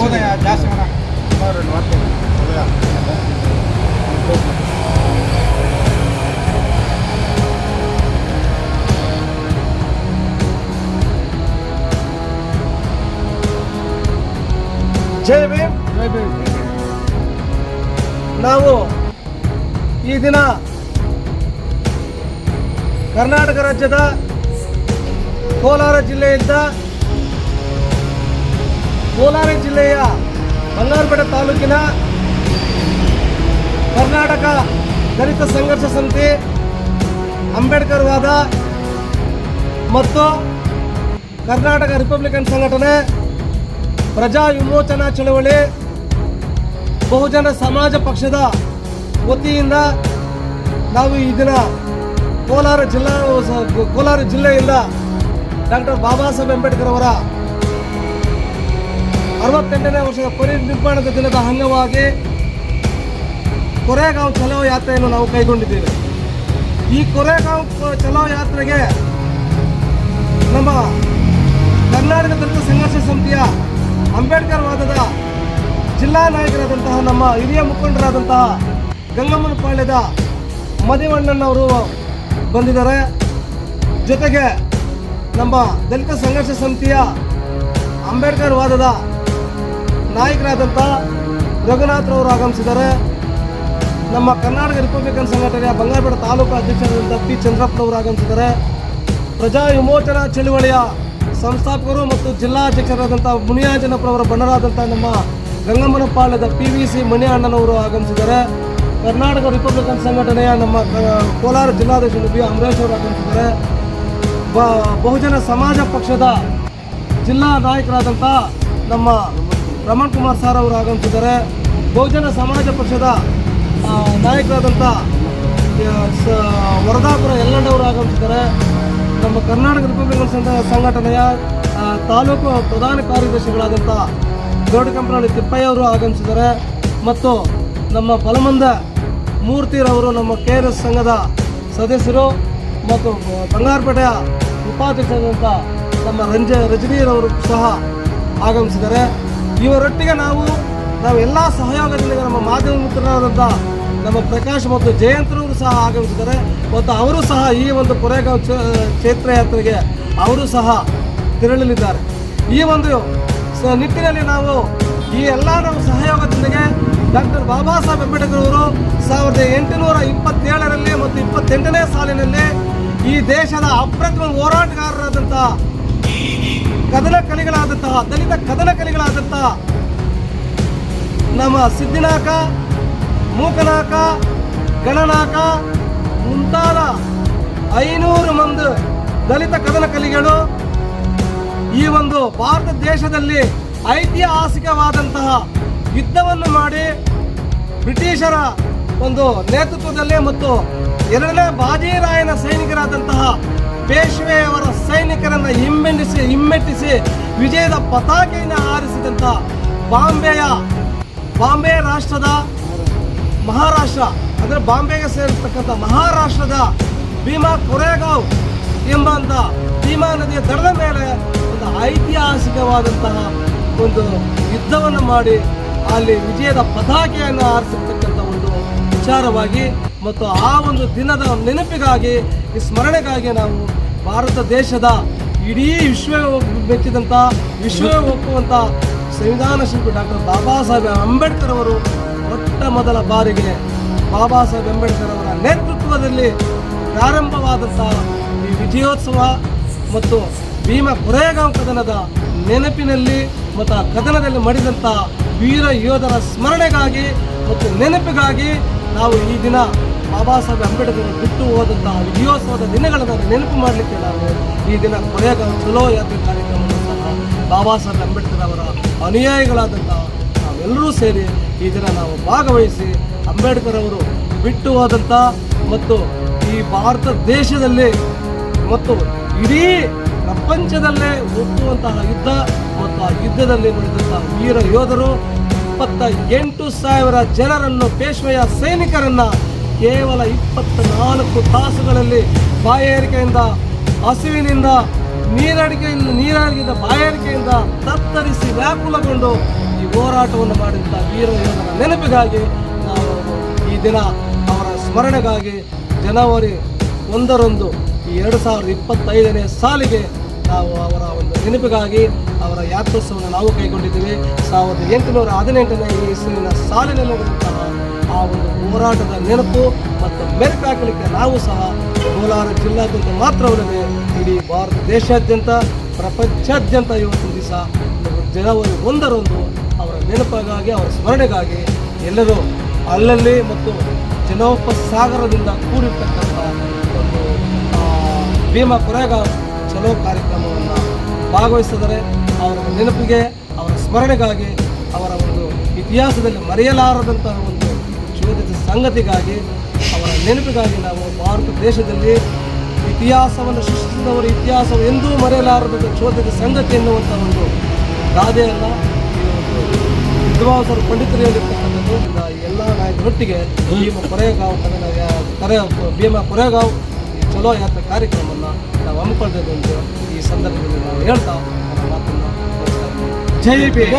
ಜಾಸ್ತಿ ಜೈ ಭೀಮ್. ಜೈ ಭೀಮ್. ನಾವು ಈ ದಿನ ಕರ್ನಾಟಕ ರಾಜ್ಯದ ಕೋಲಾರ ಜಿಲ್ಲೆಯಿಂದ ಕೋಲಾರ ಜಿಲ್ಲೆಯ ಬಂಗಾರಪೇಟೆ ತಾಲೂಕಿನ ಕರ್ನಾಟಕ ದಲಿತ ಸಂಘರ್ಷ ಸಮಿತಿ ಅಂಬೇಡ್ಕರ್ ವಾದ ಮತ್ತು ಕರ್ನಾಟಕ ರಿಪಬ್ಲಿಕನ್ ಸಂಘಟನೆ ಪ್ರಜಾ ವಿಮೋಚನಾ ಚಳವಳಿ ಬಹುಜನ ಸಮಾಜ ಪಕ್ಷದ ವತಿಯಿಂದ ನಾವು ಈ ದಿನ ಕೋಲಾರ ಜಿಲ್ಲಾ, ಕೋಲಾರ ಜಿಲ್ಲೆಯಿಂದ ಡಾಕ್ಟರ್ ಬಾಬಾ ಸಾಹೇಬ್ ಅಂಬೇಡ್ಕರ್ ಅವರ ಅರವತ್ತೆಂಟನೇ ವರ್ಷದ ಪರಿನಿರ್ಮಾಣದ ದಿನದ ಅಂಗವಾಗಿ ಕೊರೆಗಾಂವ್ ಚಲೋ ಯಾತ್ರೆಯನ್ನು ನಾವು ಕೈಗೊಂಡಿದ್ದೇವೆ. ಈ ಕೊರೆಗಾಂವ್ ಚಲೋ ಯಾತ್ರೆಗೆ ನಮ್ಮ ಕರ್ನಾಟಕ ದಲಿತ ಸಂಘರ್ಷ ಸಮಿತಿಯ ಅಂಬೇಡ್ಕರ್ ವಾದದ ಜಿಲ್ಲಾ ನಾಯಕರಾದಂತಹ ನಮ್ಮ ಹಿರಿಯ ಮುಖಂಡರಾದಂತಹ ಗಂಗಮ್ಮನ ಪಾಳ್ಯದ ಮದಿವಣ್ಣನವರು ಬಂದಿದ್ದಾರೆ. ಜೊತೆಗೆ ನಮ್ಮ ದಲಿತ ಸಂಘರ್ಷ ಸಮಿತಿಯ ಅಂಬೇಡ್ಕರ್ ವಾದದ ನಾಯಕರಾದಂಥ ರಘುನಾಥ್ರವರು ಆಗಮಿಸಿದ್ದಾರೆ. ನಮ್ಮ ಕರ್ನಾಟಕ ರಿಪಬ್ಲಿಕನ್ ಸಂಘಟನೆಯ ಬಂಗಾರಪೇಟೆ ತಾಲೂಕು ಅಧ್ಯಕ್ಷರಾದಂಥ ಪಿ ಚಂದ್ರಪ್ಪನವರು ಆಗಮಿಸಿದ್ದಾರೆ. ಪ್ರಜಾ ವಿಮೋಚನಾ ಚಳುವಳಿಯ ಸಂಸ್ಥಾಪಕರು ಮತ್ತು ಜಿಲ್ಲಾಧ್ಯಕ್ಷರಾದಂಥ ಮುನಿಯಾಜನಪ್ಪನವರ ಬಣ್ಣರಾದಂಥ ನಮ್ಮ ಗಂಗಮ್ಮನ ಪಾಳ್ಯದ ಪಿ ವಿ ಸಿ ಮಣಿ ಅಣ್ಣನವರು ಆಗಮಿಸಿದ್ದಾರೆ. ಕರ್ನಾಟಕ ರಿಪಬ್ಲಿಕನ್ ಸಂಘಟನೆಯ ನಮ್ಮ ಕೋಲಾರ ಜಿಲ್ಲಾಧ್ಯಕ್ಷರು ಬಿ ಅಮರೇಶ್ ಅವರು ಆಗಮಿಸಿದ್ದಾರೆ. ಬಹುಜನ ಸಮಾಜ ಪಕ್ಷದ ಜಿಲ್ಲಾ ನಾಯಕರಾದಂಥ ನಮ್ಮ ರಮಣ್ ಕುಮಾರ್ ಸರ್ ಅವರು ಆಗಮಿಸಿದ್ದಾರೆ. ಬಹುಜನ ಸಮಾಜ ಪಕ್ಷದ ನಾಯಕರಾದಂಥ ವರದಾಪುರ ಎಲ್ಲಂಡವರು ಆಗಮಿಸಿದ್ದಾರೆ. ನಮ್ಮ ಕರ್ನಾಟಕ ರಿಪಬ್ಲಿಕನ್ ಸಂಘ- ಸಂಘಟನೆಯ ತಾಲೂಕು ಪ್ರಧಾನ ಕಾರ್ಯದರ್ಶಿಗಳಾದಂಥ ದೊಡ್ಡಕಂಪನಹಳ್ಳಿ ತಿಪ್ಪಯ್ಯ ಅವರು ಆಗಮಿಸಿದ್ದಾರೆ. ಮತ್ತು ನಮ್ಮ ಫಲಮಂದ ಮೂರ್ತಿರವರು ನಮ್ಮ ಕೆ ಆರ್ ಎಸ್ ಸಂಘದ ಸದಸ್ಯರು ಮತ್ತು ಬಂಗಾರಪೇಟೆಯ ಉಪಾಧ್ಯಕ್ಷರಾದಂಥ ನಮ್ಮ ರಂಜ ರಜನೀರವರು ಸಹ ಆಗಮಿಸಿದ್ದಾರೆ. ಇವರೊಟ್ಟಿಗೆ ನಾವು ನಾವು ಎಲ್ಲ ಸಹಯೋಗದಿಂದ ನಮ್ಮ ಮಾಧ್ಯಮ ಮಿತ್ರರಾದಂಥ ನಮ್ಮ ಪ್ರಕಾಶ್ ಮತ್ತು ಜಯಂತ್ರವರು ಸಹ ಆಗಮಿಸಿದ್ದಾರೆ. ಮತ್ತು ಅವರು ಸಹ ಈ ಒಂದು ಕೊರೆಗಾಂವ್ ಕ್ಷೇತ್ರ ಯಾತ್ರೆಗೆ ಅವರು ಸಹ ತೆರಳಲಿದ್ದಾರೆ. ಈ ಒಂದು ಸ, ನಿಟ್ಟಿನಲ್ಲಿ ನಾವು ಈ ಎಲ್ಲ ನಮ್ಮ ಸಹಯೋಗದೊಂದಿಗೆ ಡಾಕ್ಟರ್ ಬಾಬಾ ಸಾಹೇಬ್ ಅಂಬೇಡ್ಕರ್ ಅವರು ಸಾವಿರದ ಎಂಟುನೂರ ಇಪ್ಪತ್ತೇಳರಲ್ಲಿ ಮತ್ತು ಇಪ್ಪತ್ತೆಂಟನೇ ಸಾಲಿನಲ್ಲಿ ಈ ದೇಶದ ಅಪ್ರತಿಮ ಹೋರಾಟಗಾರರಾದಂತಹ ಕದನ ಕಲೆಗಳಾದಂತಹ, ದಲಿತ ಕದನ ಕಲೆಗಳಾದಂತಹ ನಮ್ಮ ಸಿದ್ದಿನಾಕ ಮೂಕನಾಕ, ಗಣನಾಕ ಮುಂತಾದ ಐನೂರು ಮಂದಿ ದಲಿತ ಕದನ ಕಲಿಗಳು ಈ ಒಂದು ಭಾರತ ದೇಶದಲ್ಲಿ ಐತಿಹಾಸಿಕವಾದಂತಹ ಯುದ್ಧವನ್ನು ಮಾಡಿ ಬ್ರಿಟಿಷರ ಒಂದು ನೇತೃತ್ವದಲ್ಲಿ ಮತ್ತು ಎರಡನೇ ಬಾಜಿರಾಯನ ಸೈನಿಕರಾದಂತಹ ಪೇಶ್ವೆಯವರ ಸೈನಿಕರನ್ನ ಹಿಮ್ಮೆಟ್ಟಿಸಿ ಹಿಮ್ಮೆಟ್ಟಿಸಿ ವಿಜಯದ ಪತಾಕೆಯನ್ನು ಹಾರಿಸಿದಂಥ ಬಾಂಬೆಯ ಬಾಂಬೆ ರಾಷ್ಟ್ರದ ಮಹಾರಾಷ್ಟ್ರ, ಅಂದರೆ ಬಾಂಬೆಗೆ ಸೇರಿರ್ತಕ್ಕಂಥ ಮಹಾರಾಷ್ಟ್ರದ ಭೀಮಾ ಕೊರೆಗಾವ್ ಎಂಬಂತ ಭೀಮಾ ನದಿಯ ದಡದ ಮೇಲೆ ಒಂದು ಐತಿಹಾಸಿಕವಾದಂತಹ ಒಂದು ಯುದ್ಧವನ್ನು ಮಾಡಿ ಅಲ್ಲಿ ವಿಜಯದ ಪತಾಕೆಯನ್ನು ಹಾರಿಸಿರ್ತಕ್ಕಂಥ ಒಂದು ವಿಚಾರವಾಗಿ ಮತ್ತು ಆ ಒಂದು ದಿನದ ನೆನಪಿಗಾಗಿ ಈ ಸ್ಮರಣೆಗಾಗಿ ನಾವು ಭಾರತ ದೇಶದ ಇಡೀ ವಿಶ್ವ ಮೆಚ್ಚಿದಂಥ ವಿಶ್ವ ಒಪ್ಪುವಂಥ ಸಂವಿಧಾನ ಶಿಲ್ಪಿ ಡಾಕ್ಟರ್ ಬಾಬಾ ಸಾಹೇಬ್ ಅಂಬೇಡ್ಕರ್ ಅವರು ಮೊಟ್ಟ ಮೊದಲ ಬಾರಿಗೆ ಬಾಬಾ ಸಾಹೇಬ್ ಅಂಬೇಡ್ಕರ್ ಅವರ ನೇತೃತ್ವದಲ್ಲಿ ಪ್ರಾರಂಭವಾದಂಥ ಈ ವಿಜಯೋತ್ಸವ ಮತ್ತು ಭೀಮ ಕೊರೆಯಗಾಂವ್ ಕದನದ ನೆನಪಿನಲ್ಲಿ ಮತ್ತು ಆ ಕದನದಲ್ಲಿ ಮಡಿದಂಥ ವೀರ ಯೋಧರ ಸ್ಮರಣೆಗಾಗಿ ಮತ್ತು ನೆನಪಿಗಾಗಿ ನಾವು ಈ ದಿನ ಬಾಬಾ ಸಾಹೇಬ್ ಅಂಬೇಡ್ಕರ್ ಬಿಟ್ಟು ಹೋದಂತಹ ವಿಜಯೋತ್ಸವದ ದಿನಗಳನ್ನು ನೆನಪು ಮಾಡಲಿಕ್ಕೆ ನಾವು ಈ ದಿನ ಕೊನೆಯ ಚಲೋ ಯಾತ್ರೆ ಕಾರ್ಯಕ್ರಮವನ್ನು ಸಹ ಬಾಬಾ ಸಾಹೇಬ್ ಅಂಬೇಡ್ಕರ್ ಅವರ ಅನುಯಾಯಿಗಳಾದಂತಹ ನಾವೆಲ್ಲರೂ ಸೇರಿ ಈ ದಿನ ನಾವು ಭಾಗವಹಿಸಿ ಅಂಬೇಡ್ಕರ್ ಅವರು ಬಿಟ್ಟು ಹೋದಂಥ ಮತ್ತು ಈ ಭಾರತ ದೇಶದಲ್ಲಿ ಮತ್ತು ಇಡೀ ಪ್ರಪಂಚದಲ್ಲೇ ಒಪ್ಪುವಂತಹ ಯುದ್ಧ ಮತ್ತು ಆ ಯುದ್ಧದಲ್ಲಿ ನುಡಿದಂತಹ ವೀರ ಯೋಧರು ಇಪ್ಪತ್ತ ಎಂಟು ಸಾವಿರ ಜನರನ್ನು ಪೇಶ್ವೆಯ ಸೈನಿಕರನ್ನು ಕೇವಲ ಇಪ್ಪತ್ತ ನಾಲ್ಕು ತಾಸುಗಳಲ್ಲಿ ಬಾಯಾರಿಕೆಯಿಂದ, ಹಸಿವಿನಿಂದ, ನೀರಡಿಕೆಯಿಂದ ನೀರಡಿಕೆಯಿಂದ ಬಾಯಾರಿಕೆಯಿಂದ ತತ್ತರಿಸಿ ವ್ಯಾಕುಲಗೊಂಡು ಈ ಹೋರಾಟವನ್ನು ಮಾಡಿದಂಥ ವೀರ ಯೋಧರ ನೆನಪಿಗಾಗಿ ನಾವು ಈ ದಿನ ಅವರ ಸ್ಮರಣೆಗಾಗಿ ಜನವರಿ ಒಂದರಂದು ಎರಡು ಸಾವಿರದ ಇಪ್ಪತ್ತೈದನೇ ಸಾಲಿಗೆ ನಾವು ಅವರ ಒಂದು ನೆನಪಿಗಾಗಿ ಅವರ ಯಾತ್ರೋತ್ಸವವನ್ನು ನಾವು ಕೈಗೊಂಡಿದ್ದೀವಿ. ಸಾವಿರದ ಎಂಟುನೂರ ಹದಿನೆಂಟನೇ ಇಸ್ವಿನ ಸಾಲಿನಲ್ಲಿ ಸಹ ಆ ಒಂದು ಹೋರಾಟದ ನೆನಪು ಮತ್ತು ಮೆರುಕು ಹಾಕಲಿಕ್ಕೆ ನಾವು ಸಹ ಕೋಲಾರ ಜಿಲ್ಲಾದ್ಯಂತ ಮಾತ್ರವಲ್ಲದೆ ಇಡೀ ಭಾರತ ದೇಶಾದ್ಯಂತ, ಪ್ರಪಂಚಾದ್ಯಂತ ಇವತ್ತು ದಿವಸ ಜನವರಿ ಒಂದರಂದು ಅವರ ನೆನಪಿಗಾಗಿ, ಅವರ ಸ್ಮರಣೆಗಾಗಿ ಎಲ್ಲರೂ ಅಲ್ಲಲ್ಲಿ ಮತ್ತು ಜನೋಪಸಾಗರದಿಂದ ಕೂಡಿರ್ತಕ್ಕಂಥ ಒಂದು ಭೀಮಾ ಕೊರೆಗಾಂವ್ ಚಲೋ ಕಾರ್ಯಕ್ರಮವನ್ನು ಭಾಗವಹಿಸಿದರೆ ಅವರ ನೆನಪಿಗೆ, ಅವರ ಸ್ಮರಣೆಗಾಗಿ, ಅವರ ಒಂದು ಇತಿಹಾಸದಲ್ಲಿ ಮರೆಯಲಾರದಂತಹ ಒಂದು ಶೋಧಿತ ಸಂಗತಿಗಾಗಿ, ಅವರ ನೆನಪಿಗಾಗಿ ನಾವು ಭಾರತ ದೇಶದಲ್ಲಿ ಇತಿಹಾಸವನ್ನು ಸೃಷ್ಟಿಸಿದವರ, ಇತಿಹಾಸವು ಎಂದೂ ಮರೆಯಲಾರದಂಥ ಶೋಧಿತ ಸಂಗತಿ ಎನ್ನುವಂಥ ಒಂದು ಗಾದೆಯನ್ನು ವಿದ್ವಾಂಸರು, ಪಂಡಿತರು ಹೇಳಿರ್ತಕ್ಕಂಥದ್ದು. ಎಲ್ಲ ನಾಯಕರೊಟ್ಟಿಗೆ ಭೀಮ ಕೊರೆಗಾಂವ್ ಕನ್ನಡ ಕರೆ ಭೀಮ ಕೊರೆಗಾಂವ್ ಚಲೋ ಯಾತ್ರೆ ಕಾರ್ಯಕ್ರಮವನ್ನು ನಾವು ಹಮ್ಮಿಕೊಂಡಿದ್ದೇವೆ ಎಂದು ಈ ಸಂದರ್ಭದಲ್ಲಿ ನಾವು ಹೇಳ್ತಾ ನನ್ನ ಮಾತನ್ನು. ಜೈ ಭೀಮ್.